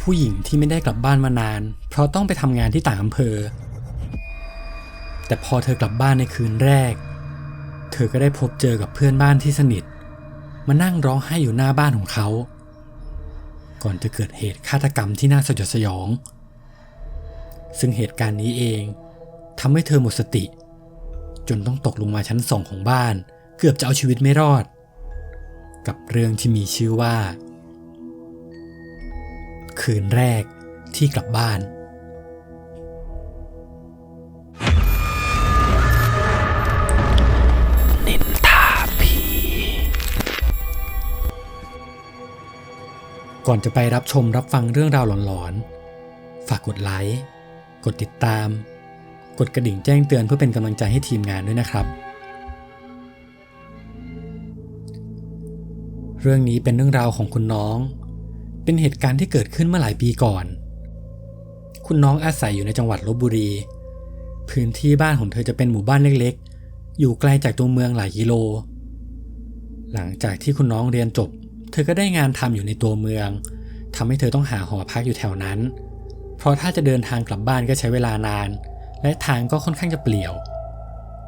ผู้หญิงที่ไม่ได้กลับบ้านมานาน เพราะต้องไปทำงานที่ต่างอำเภอ แต่พอเธอกลับบ้านในคืนแรก เธอก็ได้พบเจอกับเพื่อนบ้านที่สนิท มานั่งร้องไห้อยู่หน้าบ้านของเขา ก่อนจะเกิดเหตุฆาตกรรมที่น่าสยดสยอง ซึ่งเหตุการณ์นี้เองทำให้เธอหมดสติ จนต้องตกลงมาชั้นสองของบ้าน เกือบจะเอาชีวิตไม่รอด กับเรื่องที่มีชื่อว่า คืนแรกที่กลับบ้าน นินทาผี ก่อนจะไปรับชมรับฟังเรื่องราวหลอนๆ ฝากกดไลค์ กดติดตาม กดกระดิ่งแจ้งเตือนเพื่อเป็นกำลังใจให้ทีมงานด้วยนะครับ เรื่องนี้เป็นเรื่องราวของคุณน้อง เป็นเหตุการณ์ที่เกิดขึ้นเมื่อหลายปีก่อน คุณน้องอาศัยอยู่ในจังหวัดลบบุรี พื้นที่บ้านของเธอจะเป็นหมู่บ้านเล็กๆ อยู่ไกลจากตัวเมืองหลายกิโล หลังจากที่คุณน้องเรียนจบ เธอก็ได้งานทำอยู่ในตัวเมืองทำให้เธอต้องหาหอพักอยู่แถวนั้น เพราะถ้าจะเดินทางกลับบ้านก็ใช้เวลานาน และทางก็ค่อนข้างจะเปลี่ยว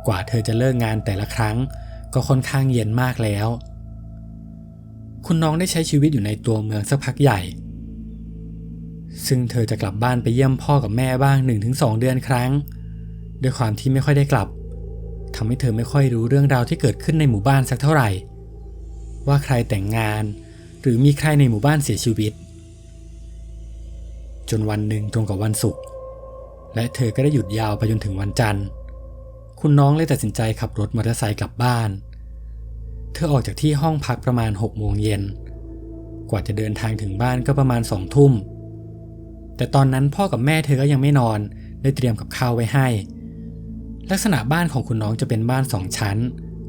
กว่าเธอจะเลิกงานแต่ละครั้ง ก็ค่อนข้างเย็นมากแล้ว คุณน้องได้ใช้ชีวิตอยู่ในตัวเมืองสักพักใหญ่ ซึ่งเธอจะกลับบ้านไปเยี่ยมพ่อกับแม่บ้าง 1-2 เดือนครั้ง ด้วยความที่ไม่ค่อยได้กลับทำให้เธอไม่ค่อยรู้เรื่องราวที่เกิดขึ้นในหมู่บ้านสักเท่าไหร่ ว่าใครแต่งงาน หรือมีใครในหมู่บ้านเสียชีวิต จนวันหนึ่งตรงกับวันศุกร์และเธอก็ได้หยุดยาวไปจนถึงวันจันทร์ คุณน้องเลยตัดสินใจขับรถมอเตอร์ไซค์กลับบ้าน เธอออกจากที่ห้องพักประมาณ6โมงเย็น กว่าจะเดินทางถึงบ้านก็ประมาณสองทุ่ม แต่ตอนนั้นพ่อกับแม่เธอก็ยังไม่นอน ได้เตรียมกับข้าวไว้ให้ ลักษณะบ้านของคุณน้องจะเป็นบ้านสองชั้น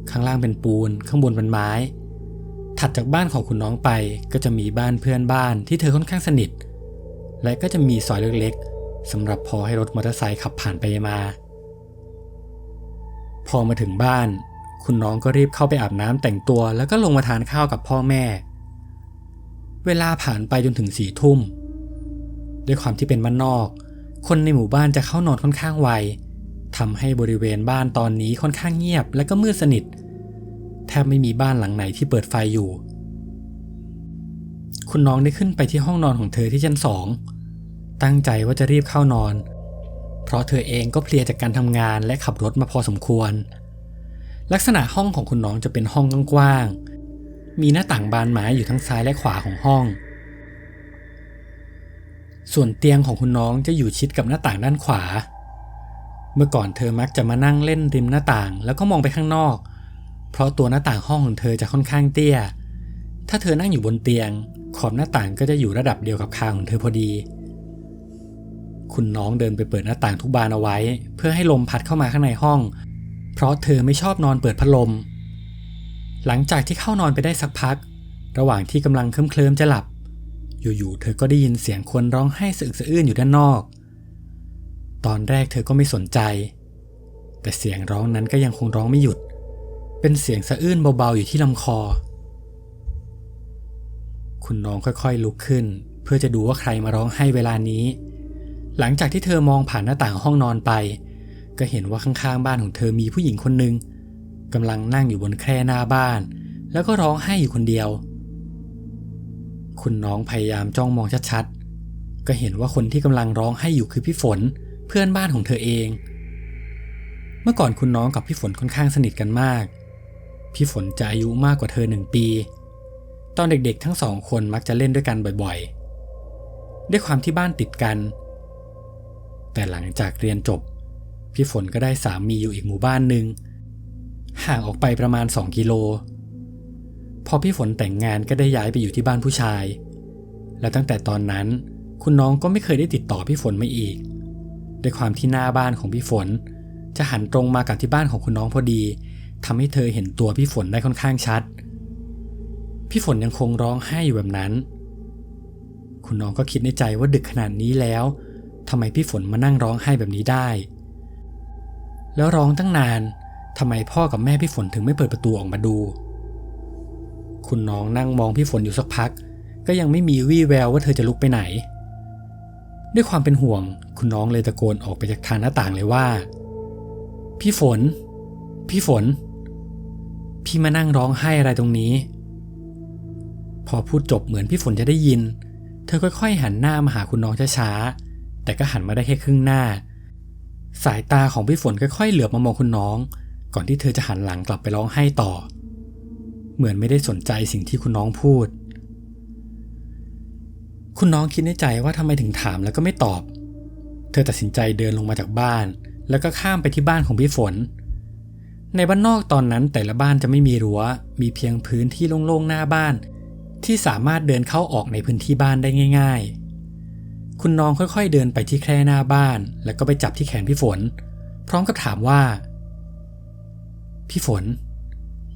ข้างล่างเป็นปูน ข้างบนเป็นไม้ ถัดจากบ้านของคุณน้องไปก็จะมีบ้านเพื่อนบ้านที่เธอค่อนข้างสนิท และก็จะมีซอยเล็กๆสำหรับพอให้รถมอเตอร์ไซค์ขับผ่านไปมา พอมาถึงบ้าน คุณน้องก็รีบเข้าไปอาบน้ำแต่งตัว แล้วก็ลงมาทานข้าวกับพ่อแม่ เวลาผ่านไปจนถึงสี่ทุ่ม ด้วยความที่เป็นบ้านนอก คนในหมู่บ้านจะเข้านอนค่อนข้างไวทำให้บริเวณบ้านตอนนี้ค่อนข้างเงียบและก็มืดสนิท แทบไม่มีบ้านหลังไหนที่เปิดไฟอยู่ คุณน้องได้ขึ้นไปที่ห้องนอนของเธอที่ชั้นสอง ตั้งใจว่าจะรีบเข้านอน เพราะเธอเองก็เพลียจากการทำงานและขับรถมาพอสมควร ลักษณะห้องของคุณน้องจะเป็นห้องกว้างๆมีหน้าต่างบานไม้อยู่ทั้งซ้ายและขวาของห้อง ส่วนเตียงของคุณน้องจะอยู่ชิดกับหน้าต่างด้านขวา เมื่อก่อนเธอมักจะมานั่งเล่นริมหน้าต่างแล้วก็มองไปข้างนอก เพราะตัวหน้าต่างห้องของเธอจะค่อนข้างเตี้ย ถ้าเธอนั่งอยู่บนเตียง ขอบหน้าต่างก็จะอยู่ระดับเดียวกับคางของเธอพอดีคุณน้องเดินไปเปิดหน้าต่างทุกบานเอาไว้ เพื่อให้ลมพัดเข้ามาข้างในห้อง เพราะเธอไม่ชอบนอนเปิดพัดลม หลังจากที่เข้านอนไปได้สักพัก ระหว่างที่กำลังเคลิ้มๆจะหลับ อยู่ๆเธอก็ได้ยินเสียงคนร้องไห้สะอึกสะอื้นอยู่ด้านนอก ตอนแรกเธอก็ไม่สนใจ แต่เสียงร้องนั้นก็ยังคงร้องไม่หยุด เป็นเสียงสะอื้นเบาๆอยู่ที่ลำคอ คุณน้องค่อยๆลุกขึ้น เพื่อจะดูว่าใครมาร้องไห้เวลานี้ หลังจากที่เธอมองผ่านหน้าต่างห้องนอนไป ก็เห็นว่าข้างๆบ้านของเธอมีผู้หญิงคนหนึ่งกำลังนั่งอยู่บนแคร่หน้าบ้าน แล้วก็ร้องไห้อยู่คนเดียว คุณน้องพยายามจ้องมองชัดๆ ก็เห็นว่าคนที่กำลังร้องไห้อยู่คือพี่ฝนเพื่อนบ้านของเธอเอง เมื่อก่อนคุณน้องกับพี่ฝนค่อนข้างสนิทกันมาก พี่ฝนจะอายุมากกว่าเธอหนึ่งปี ตอนเด็กๆ ทั้งสองคนมักจะเล่นด้วยกันบ่อยๆ ด้วยความที่บ้านติดกัน แต่หลังจากเรียนจบ พี่ฝนก็ได้สามีอยู่อีกหมู่บ้านหนึ่งห่างออกไปประมาณ 2 กิโล พอพี่ฝนแต่งงานก็ได้ย้ายไปอยู่ที่บ้านผู้ชาย และตั้งแต่ตอนนั้น คุณน้องก็ไม่เคยได้ติดต่อพี่ฝนมาอีก ด้วยความที่หน้าบ้านของพี่ฝน จะหันตรงมากับที่บ้านของคุณน้องพอดีทำให้เธอเห็นตัวพี่ฝนได้ค่อนข้างชัด พี่ฝนยังคงร้องไห้อยู่แบบนั้น คุณน้องก็คิดในใจว่าดึกขนาดนี้แล้วทำไมพี่ฝนมานั่งร้องไห้แบบนี้ได้ แล้วร้องตั้งนานทำไมพ่อกับแม่พี่ฝนถึงไม่เปิดประตูออกมาดู คุณน้องนั่งมองพี่ฝนอยู่สักพัก ก็ยังไม่มีวี่แววว่าเธอจะลุกไปไหน ด้วยความเป็นห่วง คุณน้องเลยตะโกนออกไปจากทางหน้าต่างเลยว่า พี่ฝน พี่ฝน พี่มานั่งร้องไห้อะไรตรงนี้ พอพูดจบเหมือนพี่ฝนจะได้ยิน เธอค่อยๆหันหน้ามาหาคุณน้องช้าๆแต่ก็หันมาได้แค่ครึ่งหน้า สายตาของพี่ฝนค่อยๆเหลือบมามองคุณน้อง ก่อนที่เธอจะหันหลังกลับไปร้องไห้ต่อ เหมือนไม่ได้สนใจสิ่งที่คุณน้องพูด คุณน้องคิดในใจว่าทำไมถึงถามแล้วก็ไม่ตอบ เธอตัดสินใจเดินลงมาจากบ้าน แล้วก็ข้ามไปที่บ้านของพี่ฝน ในบ้านนอกตอนนั้นแต่ละบ้านจะไม่มีรั้ว มีเพียงพื้นที่โล่งๆหน้าบ้าน ที่สามารถเดินเข้าออกในพื้นที่บ้านได้ง่าย ๆ คุณน้องค่อยๆเดินไปที่แคร่หน้าบ้าน แล้วก็ไปจับที่แขนพี่ฝน พร้อมกับถามว่า พี่ฝน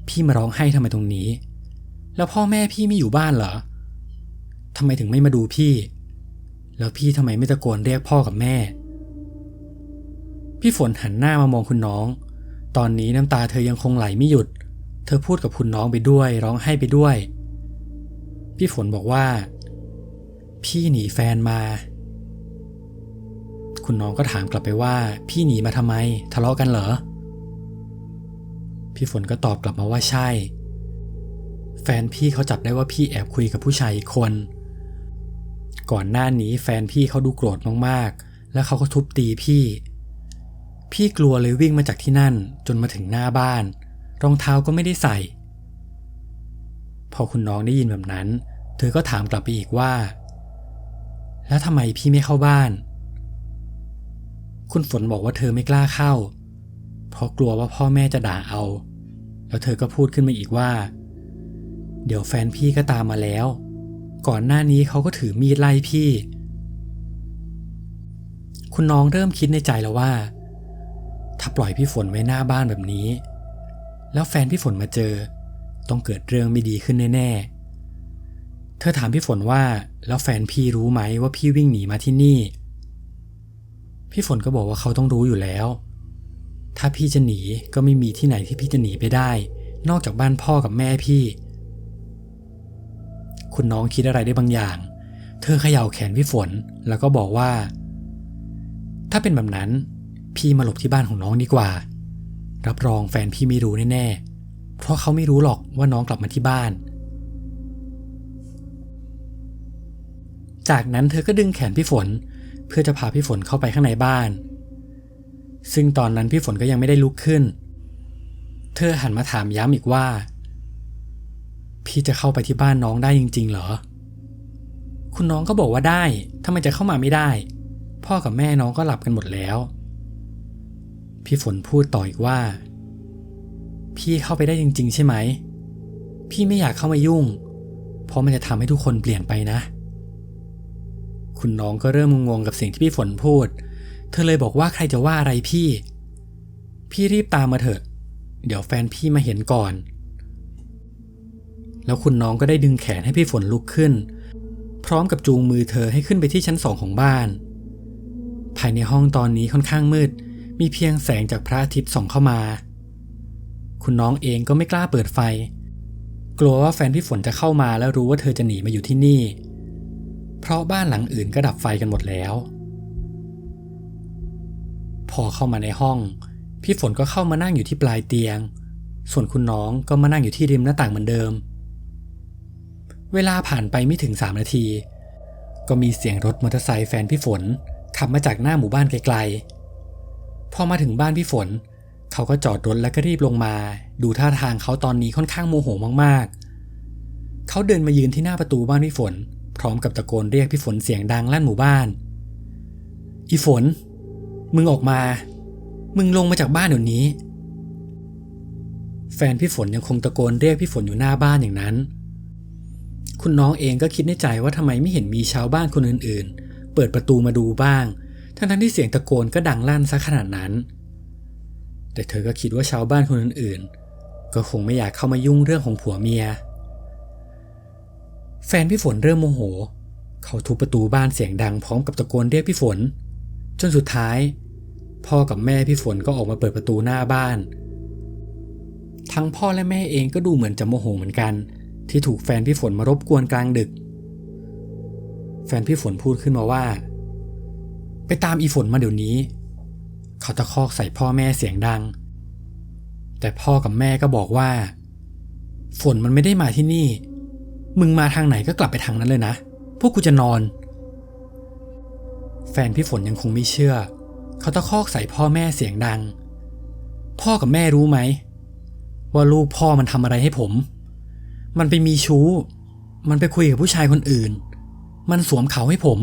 พี่มาร้องไห้ทำไมตรงนี้ แล้วพ่อแม่พี่ไม่อยู่บ้านเหรอทำไมถึงไม่มาดูพี่ แล้วพี่ทำไมไม่ตะโกนเรียกพ่อกับแม่ พี่ฝนหันหน้ามามองคุณน้อง ตอนนี้น้ำตาเธอยังคงไหลไม่หยุด เธอพูดกับคุณน้องไปด้วย ร้องไห้ไปด้วย พี่ฝนบอกว่า พี่หนีแฟนมา คุณน้องก็ถามกลับไปว่า พี่หนีมาทำไม ทะเลาะกันเหรอ พี่ฝนก็ตอบกลับมาว่าใช่ แฟนพี่เขาจับได้ว่าพี่แอบคุยกับผู้ชายอีกคน ก่อนหน้านี้แฟนพี่เขาดูโกรธมากๆ แล้วเขาก็ทุบตีพี่ พี่กลัวเลยวิ่งมาจากที่นั่น จนมาถึงหน้าบ้าน รองเท้าก็ไม่ได้ใส่ พอคุณน้องได้ยินแบบนั้น เธอก็ถามกลับไปอีกว่า แล้วทำไมพี่ไม่เข้าบ้าน คุณฝนบอกว่าเธอไม่กล้าเข้า เพราะกลัวว่าพ่อแม่จะด่าเอา แล้วเธอก็พูดขึ้นมาอีกว่า เดี๋ยวแฟนพี่ก็ตามมาแล้ว ก่อนหน้านี้เขาก็ถือมีดไล่พี่ คุณน้องเริ่มคิดในใจแล้วว่า ถ้าปล่อยพี่ฝนไว้หน้าบ้านแบบนี้ แล้วแฟนพี่ฝนมาเจอ ต้องเกิดเรื่องไม่ดีขึ้นแน่ๆเธอถามพี่ฝนว่าแล้วแฟนพี่รู้ไหมว่าพี่วิ่งหนีมาที่นี่ พี่ฝนก็บอกว่าเขาต้องรู้อยู่แล้ว ถ้าพี่จะหนีก็ไม่มีที่ไหนที่พี่จะหนีไปได้ นอกจากบ้านพ่อกับแม่พี่ คุณน้องคิดอะไรได้บางอย่าง เธอเขย่าแขนพี่ฝนแล้วก็บอกว่า ถ้าเป็นแบบนั้น พี่มาหลบที่บ้านของน้องดีกว่า รับรองแฟนพี่ไม่รู้แน่ๆ เพราะเขาไม่รู้หรอกว่าน้องกลับมาที่บ้านจากนั้นเธอก็ดึงแขนพี่ฝน เพื่อจะพาพี่ฝนเข้าไปข้างในบ้าน ซึ่งตอนนั้นพี่ฝนก็ยังไม่ได้ลุกขึ้น เธอหันมาถามย้ำอีกว่า พี่จะเข้าไปที่บ้านน้องได้จริง ๆ เหรอ คุณน้องก็บอกว่าได้ทำไมจะเข้ามาไม่ได้ พ่อกับแม่น้องก็หลับกันหมดแล้ว พี่ฝนพูดต่ออีกว่า พี่เข้าไปได้จริง ๆ ใช่ไหม พี่ไม่อยากเข้ามายุ่ง เพราะมันจะทำให้ทุกคนเปลี่ยนไปนะ คุณน้องก็เริ่มงงกับสิ่งที่พี่ฝนพูด เธอเลยบอกว่าใครจะว่าอะไรพี่ พี่รีบตามมาเถอะ เดี๋ยวแฟนพี่มาเห็นก่อน แล้วคุณน้องก็ได้ดึงแขนให้พี่ฝนลุกขึ้น พร้อมกับจูงมือเธอให้ขึ้นไปที่ชั้นสองของบ้าน ภายในห้องตอนนี้ค่อนข้างมืด มีเพียงแสงจากพระอาทิตย์ส่องเข้ามา คุณน้องเองก็ไม่กล้าเปิดไฟ กลัวว่าแฟนพี่ฝนจะเข้ามาแล้วรู้ว่าเธอจะหนีมาอยู่ที่นี่ เพราะบ้านหลังอื่นก็ดับไฟกันหมดแล้ว พอเข้ามาในห้อง พี่ฝนก็เข้ามานั่งอยู่ที่ปลายเตียง ส่วนคุณน้องก็มานั่งอยู่ที่ริมหน้าต่างเหมือนเดิม เวลาผ่านไปไม่ถึงสามนาที ก็มีเสียงรถมอเตอร์ไซค์แฟนพี่ฝนขับมาจากหน้าหมู่บ้านไกลๆ พอมาถึงบ้านพี่ฝน เขาก็จอดรถแล้วก็รีบลงมา ดูท่าทางเขาตอนนี้ค่อนข้างโมโหมากๆ เขาเดินมายืนที่หน้าประตูบ้านพี่ฝน พร้อมกับตะโกนเรียกพี่ฝนเสียงดังลั่นหมู่บ้าน อีฝน มึงออกมา มึงลงมาจากบ้านเดี๋ยวนี้ แฟนพี่ฝนยังคงตะโกนเรียกพี่ฝนอยู่หน้าบ้านอย่างนั้น คุณน้องเองก็คิดในใจว่าทำไมไม่เห็นมีชาวบ้านคนอื่นๆ เปิดประตูมาดูบ้าง ทั้งๆที่เสียงตะโกนก็ดังลั่นซะขนาดนั้น แต่เธอก็คิดว่าชาวบ้านคนอื่นๆ ก็คงไม่อยากเข้ามายุ่งเรื่องของผัวเมีย แฟนพี่ฝนเริ่มโมโห เขาทุบประตูบ้านเสียงดังพร้อมกับตะโกนเรียกพี่ฝน จนสุดท้าย พ่อกับแม่พี่ฝนก็ออกมาเปิดประตูหน้าบ้าน ทั้งพ่อและแม่เองก็ดูเหมือนจะโมโหเหมือนกัน ที่ถูกแฟนพี่ฝนมารบกวนกลางดึก แฟนพี่ฝนพูดขึ้นมาว่า ไปตามอีฝนมาเดี๋ยวนี้ เขาตะคอกใส่พ่อแม่เสียงดัง แต่พ่อกับแม่ก็บอกว่า ฝนมันไม่ได้มาที่นี่ มึงมาทางไหนก็กลับไปทางนั้นเลยนะ พวกกูจะนอน แฟนพี่ฝนยังคงไม่เชื่อ เขาตะคอกใส่พ่อแม่เสียงดัง พ่อกับแม่รู้ไหม ว่าลูกพ่อมันทำอะไรให้ผม มันไปมีชู้ มันไปคุยกับผู้ชายคนอื่น มันสวมเขาให้ผม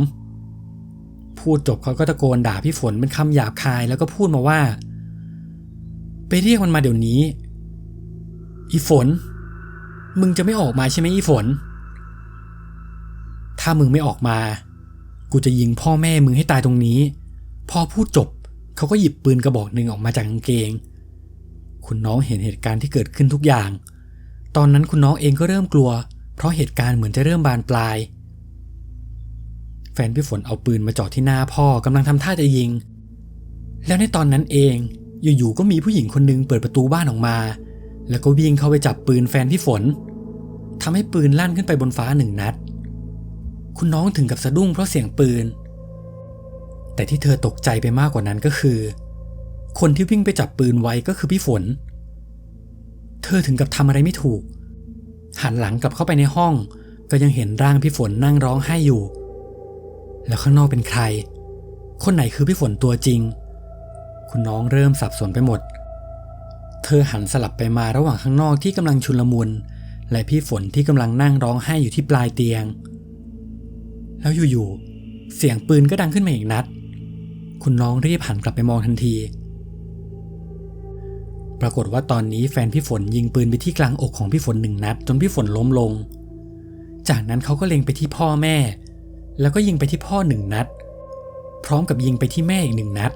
พูดจบเขาก็ตะโกนด่าพี่ฝนเป็นคำหยาบคายแล้วก็พูดมาว่า ไปเรียกมันมาเดี๋ยวนี้ อีฝน มึงจะไม่ออกมาใช่ไหมอีฝน ถ้ามึงไม่ออกมา กูจะยิงพ่อแม่มึงให้ตายตรงนี้ พอพูดจบเขาก็หยิบปืนกระบอกหนึ่งออกมาจากกางเกง คุณน้องเห็นเหตุการณ์ที่เกิดขึ้นทุกอย่าง ตอนนั้นคุณน้องเองก็เริ่มกลัว เพราะเหตุการณ์เหมือนจะเริ่มบานปลาย แฟนพี่ฝนเอาปืนมาจ่อที่หน้าพ่อกำลังทำท่าจะยิง แล้วในตอนนั้นเองอยู่ๆก็มีผู้หญิงคนหนึงเปิดประตูบ้านออกมา แล้วก็วิ่งเข้าไปจับปืนแฟนพี่ฝนทำให้ปืนลั่นขึ้นไปบนฟ้าหนึ่งนัด คุณน้องถึงกับสะดุ้งเพราะเสียงปืน แต่ที่เธอตกใจไปมากกว่านั้นก็คือ คนที่วิ่งไปจับปืนไว้ก็คือพี่ฝน เธอถึงกับทำอะไรไม่ถูก หันหลังกลับเข้าไปในห้อง ก็ยังเห็นร่างพี่ฝนนั่งร้องไห้อยู่ แล้วข้างนอกเป็นใคร คนไหนคือพี่ฝนตัวจริง คุณน้องเริ่มสับสนไปหมดเเธอหันสลับไปมาระหว่างข้างนอกที่กำลังชุลมุน และพี่ฝนที่กำลังนั่งร้องไห้อยู่ที่ปลายเตียง แล้วอยู่ๆ เสียงปืนก็ดังขึ้นมาอีกนัด คุณน้องรีบหันกลับไปมองทันที ปรากฏว่าตอนนี้แฟนพี่ฝนยิงปืนไปที่กลางอกของพี่ฝนหนึ่งนัด จนพี่ฝนล้มลง จากนั้นเขาก็เล็งไปที่พ่อแม่ แล้วก็ยิงไปที่พ่อหนึ่งนัด พร้อมกับยิงไปที่แม่อีกหนึ่งนัด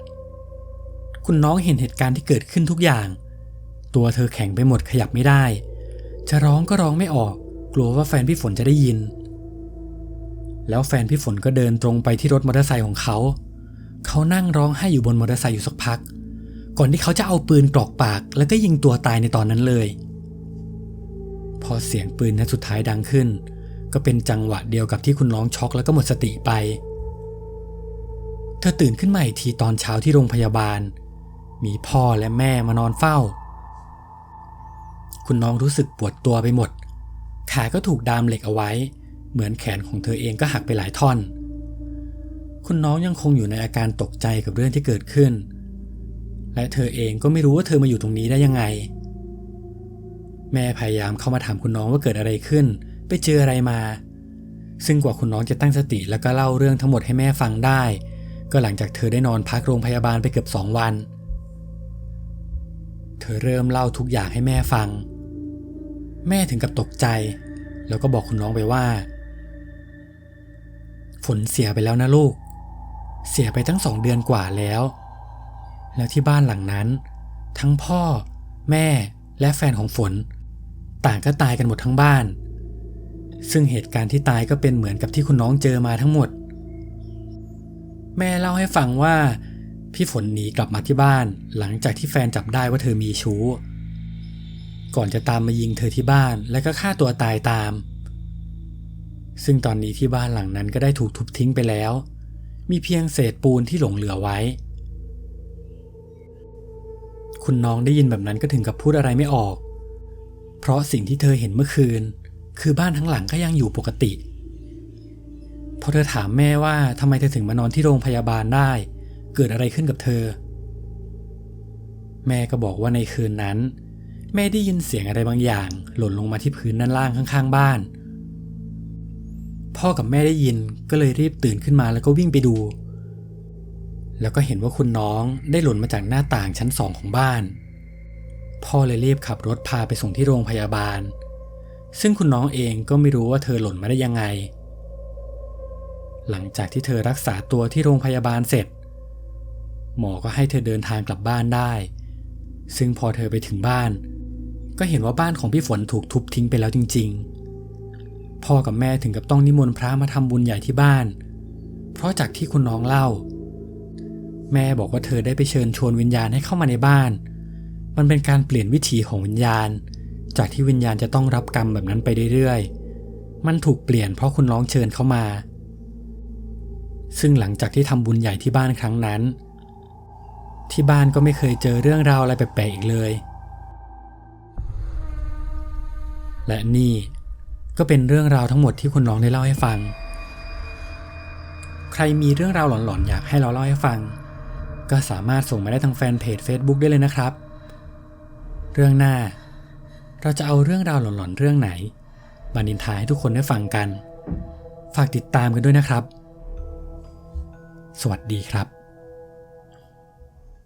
คุณน้องเห็นเหตุการณ์ที่เกิดขึ้นทุกอย่าง ตัวเธอแข็งไปหมดขยับไม่ได้ จะร้องก็ร้องไม่ออก กลัวว่าแฟนพี่ฝนจะได้ยิน แล้วแฟนพี่ฝนก็เดินตรงไปที่รถมอเตอร์ไซค์ของเขา เขานั่งร้องไห้อยู่บนมอเตอร์ไซค์อยู่สักพัก ก่อนที่เขาจะเอาปืนกรอกปาก แล้วก็ยิงตัวตายในตอนนั้นเลย พอเสียงปืนนัดสุดท้ายดังขึ้น ก็เป็นจังหวะเดียวกับที่คุณน้องช็อกแล้วก็หมดสติไป เธอตื่นขึ้นมาอีกทีตอนเช้าที่โรงพยาบาล มีพ่อและแม่มานอนเฝ้า คุณน้องรู้สึกปวดตัวไปหมด ขาก็ถูกดามเหล็กเอาไว้ เหมือนแขนของเธอเองก็หักไปหลายท่อน คุณน้องยังคงอยู่ในอาการตกใจกับเรื่องที่เกิดขึ้น และเธอเองก็ไม่รู้ว่าเธอมาอยู่ตรงนี้ได้ยังไง แม่พยายามเข้ามาถามคุณน้องว่าเกิดอะไรขึ้น ไปเจออะไรมา ซึ่งกว่าคุณน้องจะตั้งสติแล้วก็เล่าเรื่องทั้งหมดให้แม่ฟังได้ ก็หลังจากเธอได้นอนพักโรงพยาบาลไปเกือบสองวันเธอเริ่มเล่าทุกอย่างให้แม่ฟัง แม่ถึงกับตกใจ แล้วก็บอกคุณน้องไปว่า ฝนเสียไปแล้วนะลูก เสียไปตั้งสองเดือนกว่าแล้ว แล้วที่บ้านหลังนั้น ทั้งพ่อ แม่และแฟนของฝน ต่างก็ตายกันหมดทั้งบ้าน ซึ่งเหตุการณ์ที่ตายก็เป็นเหมือนกับที่คุณน้องเจอมาทั้งหมด แม่เล่าให้ฟังว่า พี่ฝนหนีกลับมาที่บ้านหลังจากที่แฟนจับได้ว่าเธอมีชู้ ก่อนจะตามมายิงเธอที่บ้านและก็ฆ่าตัวตายตาม ซึ่งตอนนี้ที่บ้านหลังนั้นก็ได้ถูกทุบทิ้งไปแล้ว มีเพียงเศษปูนที่หลงเหลือไว้ คุณน้องได้ยินแบบนั้นก็ถึงกับพูดอะไรไม่ออก เพราะสิ่งที่เธอเห็นเมื่อคืน คือบ้านทั้งหลังก็ยังอยู่ปกติพอเธอถามแม่ว่าทำไมเธอถึงมานอนที่โรงพยาบาลได้ เกิดอะไรขึ้นกับเธอ แม่ก็บอกว่าในคืนนั้น แม่ได้ยินเสียงอะไรบางอย่าง หล่นลงมาที่พื้นด้านล่างข้างๆ บ้าน พ่อกับแม่ได้ยินก็เลยรีบตื่นขึ้นมาแล้วก็วิ่งไปดู แล้วก็เห็นว่าคุณน้องได้หล่นมาจากหน้าต่างชั้นสองของบ้าน พ่อเลยรีบขับรถพาไปส่งที่โรงพยาบาล ซึ่งคุณน้องเองก็ไม่รู้ว่าเธอหล่นมาได้ยังไง หลังจากที่เธอรักษาตัวที่โรงพยาบาลเสร็จ หมอก็ให้เธอเดินทางกลับบ้านได้ซึ่งพอเธอไปถึงบ้าน ก็เห็นว่าบ้านของพี่ฝนถูกทุบทิ้งไปแล้วจริง ๆ พ่อกับแม่ถึงกับต้องนิมนต์พระมาทำบุญใหญ่ที่บ้าน เพราะจากที่คุณน้องเล่า แม่บอกว่าเธอได้ไปเชิญชวนวิญญาณให้เข้ามาในบ้าน มันเป็นการเปลี่ยนวิถีของวิญญาณ จากที่วิญญาณจะต้องรับกรรมแบบนั้นไปเรื่อยๆ มันถูกเปลี่ยนเพราะคุณน้องเชิญเข้ามา ซึ่งหลังจากที่ทำบุญใหญ่ที่บ้านครั้งนั้น ที่บ้านก็ไม่เคยเจอเรื่องราวอะไรแปลกๆอีกเลย และนี่ก็เป็นเรื่องราวทั้งหมดที่คุณน้องได้เล่าให้ฟัง ใครมีเรื่องราวหลอนๆ อยากให้เราเล่าให้ฟัง ก็สามารถส่งมาได้ทางแฟนเพจ Facebook ได้เลยนะครับ เรื่องหน้า เราจะเอาเรื่องราวหลอนๆ เรื่องไหนมานินทาให้ทุกคนได้ฟังกัน ฝากติดตามกันด้วยนะครับ สวัสดีครับ